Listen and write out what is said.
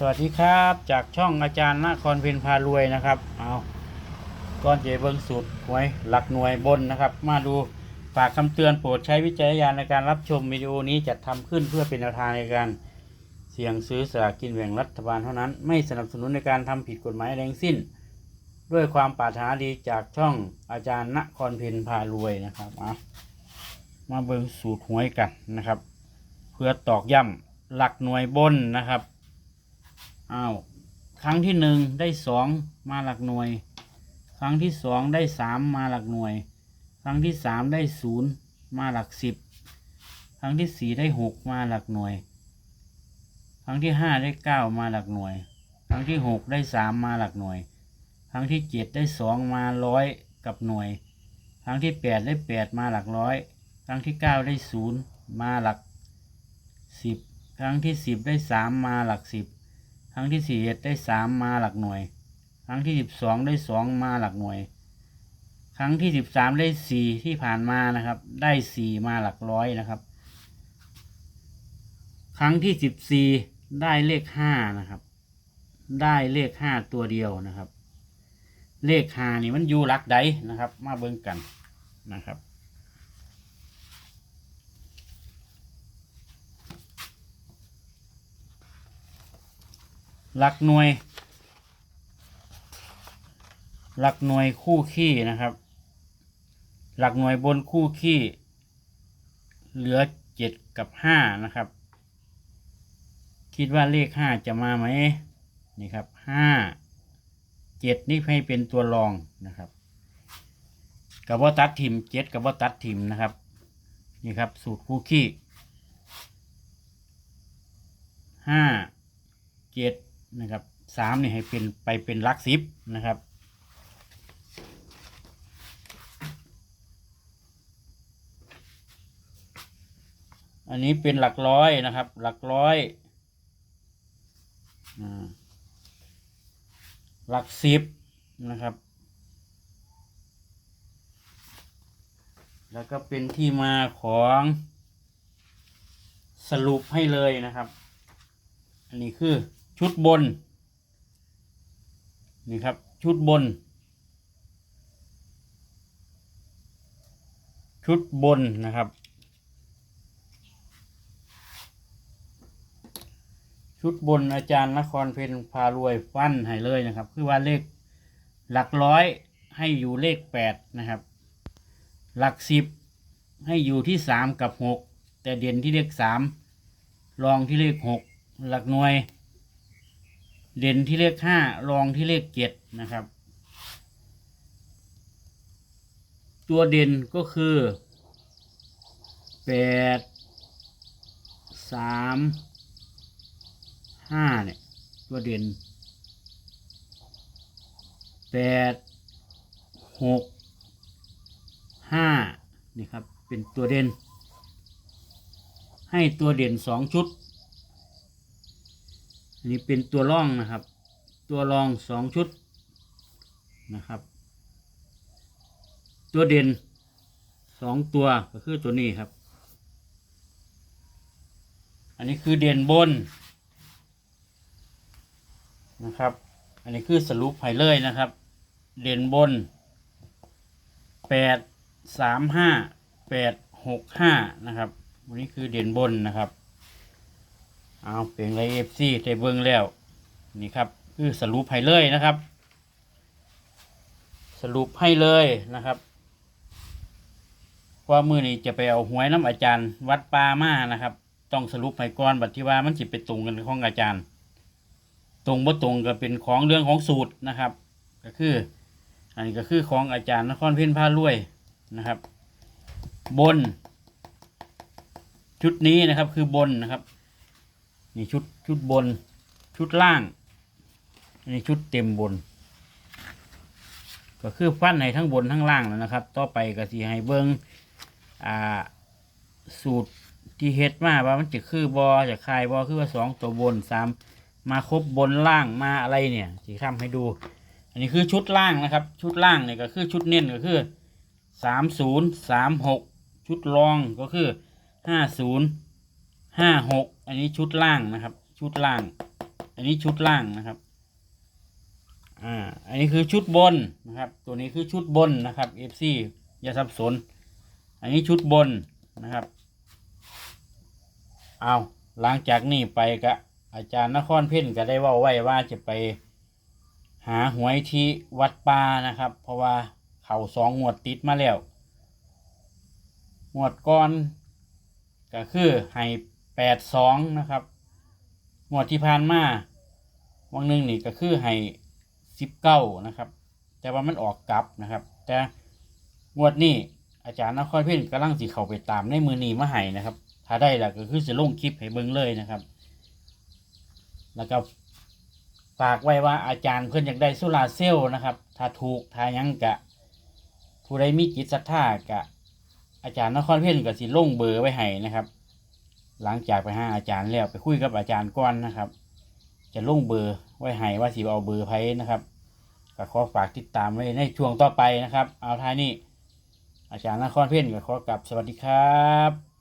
สวัสดีครับจากช่องอาจารย์นครเพนพารวยนะครับเอาก่อนเจเบิ่งสูตรหวยหลักหน่วยบนนะครับ มาดูฝากคำเตือนโปรดใช้วิจารณญาณในการรับชมวิดีโอนี้จัดทำขึ้นเพื่อเป็นแนวทางในการเสี่ยงซื้อสลากกินแบ่งรัฐบาลเท่านั้น ไม่สนับสนุนในการทำผิดกฎหมายใดทั้งสิ้น ด้วยความปรารถนาดีจากช่องอาจารย์นครเพนพารวยนะครับเอามาเบิ่งสูตรหวยกันนะครับ เพื่อตอกย้ำหลักหน่วยบนนะครับ อ้าวครั้งที่หนึ่งได้สองมาหลักหน่วย ครั้งที่สองได้สามมาหลักหน่วย ครั้งที่สามได้ศูนย์มาหลักสิบครั้งที่สี่ได้หกมาหลักหน่วย ครั้งที่ห้าได้เก้ามาหลักหน่วย ครั้งที่หกได้สามมาหลักหน่วย ครั้งที่เจ็ดได้สองมาร้อยกับหน่วย ครั้งที่แปดได้แปดมาหลักร้อย ครั้งที่เก้าได้ศูนย์มาหลักสิบครั้งที่สิบได้สามมาหลักสิบ ครั้งที่สี่ได้สามมาหลักหน่วย ครั้งที่สิบสองได้สองมาหลักหน่วย ครั้งที่สิบสามได้สี่ที่ผ่านมานะครับ ได้สี่มาหลักร้อยนะครับ ครั้งที่สิบสี่ได้เลขห้านะครับ ได้เลขห้าตัวเดียวนะครับ เลขห้านี่มันอยู่หลักใดนะครับ มาเบิ่งกันนะครับ หลักหน่วย หลักหน่วยคู่ขี้นะครับ หลักหน่วยบนคู่ขี้ เหลือเจ็ดกับห้านะครับ คิดว่าเลขห้าจะมาไหมนี่ครับห้าเจ็ดนี่ให้เป็นตัวรองนะครับกับว่าตัดทิมเจ็ดกับว่าตัดทิมนะครับ นี่ครับ สูตรคู่ขี้ห้าเจ็ด นะครับสามนี่ให้เป็นไปเป็นหลักสิบนะครับอันนี้เป็นหลักร้อยนะครับ หลักร้อยหลักสิบนะครับ แล้วก็เป็นที่มาของสรุปให้เลยนะครับ อันนี้คือ ชุดบน นี่ครับ ชุดบน ชุดบนนะครับ ชุดบนอาจารย์นครเพนพารวยฟันให้เลยนะครับ คือว่าเลขหลักร้อยให้อยู่เลขแปดนะครับ หลักสิบให้อยู่ที่สามกับหกแต่เด่นที่เลขสามรองที่เลขหกหลักหน่วย เด่นที่เลขห้ารองที่เลขเจ็ดนะครับ ตัวเด่นก็คือแปดสามห้าเนี่ยตัวเด่นแปดหกห้านี่ครับเป็นตัวเด่น ให้ตัวเด่นสองชุด นนี้เป็นตัวร่องนะครับ ตัวรองสองชุดนะครับ ตัวเด่นสองตัวก็คือตัวนี้ครับ อันนี้คือเด่นบนนะครับ อันนี้คือสรุปให้เลยนะครับ เด่นบนแปดสามห้าแปดหกห้านะครับ วันนี้คือเด่นบนนะครับ เอาเป็นไรเอฟซีได้เบิ้งแล้ว นี่ครับ คือสรุปให้เลยนะครับ สรุปให้เลยนะครับว่ามือนี้จะไปเอาหวยน้ำอาจารย์ วัดปามานะครับ ต้องสรุปให้ก่อนบัดที่ว่ามันจิไปตรงกันของอาจารย์ ตรงบ่ตรงก็เป็นของเรื่องของสูตรนะครับ ก็คือ อันนี้ก็คือของอาจารย์นครเพ่นพารวยนะครับ บน ชุดนี้นะครับคือบนนะครับ นี่ชุดชุดบน ชุดล่างอันนี้ชุดเต็มบน ก็คือฟันให้ทั้งบนทั้งล่างแล้วนะครับ ต่อไปก็สิให้เบิ้งอ่าสูตรที่เฮ็ดมาว่ามันจะคือบอจะคายบอคือว่าสองตัวบนสามมาครบบนล่างมาอะไรเนี่ยที่ทำให้ดู อันนี้คือชุดล่างนะครับ ชุดล่างเนี่ยก็คือชุดเน้นก็คือสามศูนย์สามหกชุดรองก็คือห้าศูนย์ห้าหก อันนี้ชุดล่างนะครับ ชุดล่าง อันนี้ชุดล่างนะครับ อ่า อันนี้คือชุดบนนะครับ ตัวนี้คือชุดบนนะครับ FC อย่าสับสน อันนี้ชุดบนนะครับ เอาหลังจากนี้ไปก็อาจารย์นครเพ่นก็ได้ว่าไว้ว่าจะไปหาหวยที่วัดป่านะครับ เพราะว่าเขาสองงวดติดมาแล้วงวดก่อนก็คือให้ แปดสองนะครับงวดที่ผ่านมาวังหนึ่งนี่ก็คือให้สิบเก้านะครับ แต่ว่ามันออกกลับนะครับ แต่งวดนี้อาจารย์นครเพ่นกำลังสิเข้าไปตามในมือนีมาให้นะครับ ถ้าได้ล้วก็คือจะลงคลิปให้เบิ่งเลยนะครับ แล้วก็ฝากไว้ว่าอาจารย์เพื่อนอยากได้โซลาเซลนะครับ ถ้าถูกถ้ายังกะ ผู้ใดมีจิตศรัทธากะ อาจารย์นครเพ่นก็สิลงเบอร์ไว้ให้นะครับ หลังจากไปหาอาจารย์แล้วไปคุยกับอาจารย์ก้อนนะครับ จะลงเบอร์ไว้ให้ว่าสิเอาเบอร์ไผนะครับก็ขอฝากติดตามไว้ในช่วงต่อไปนะครับ เอาท้ายนี้อาจารย์นครเพ่นก็ขอกลับสวัสดีครับ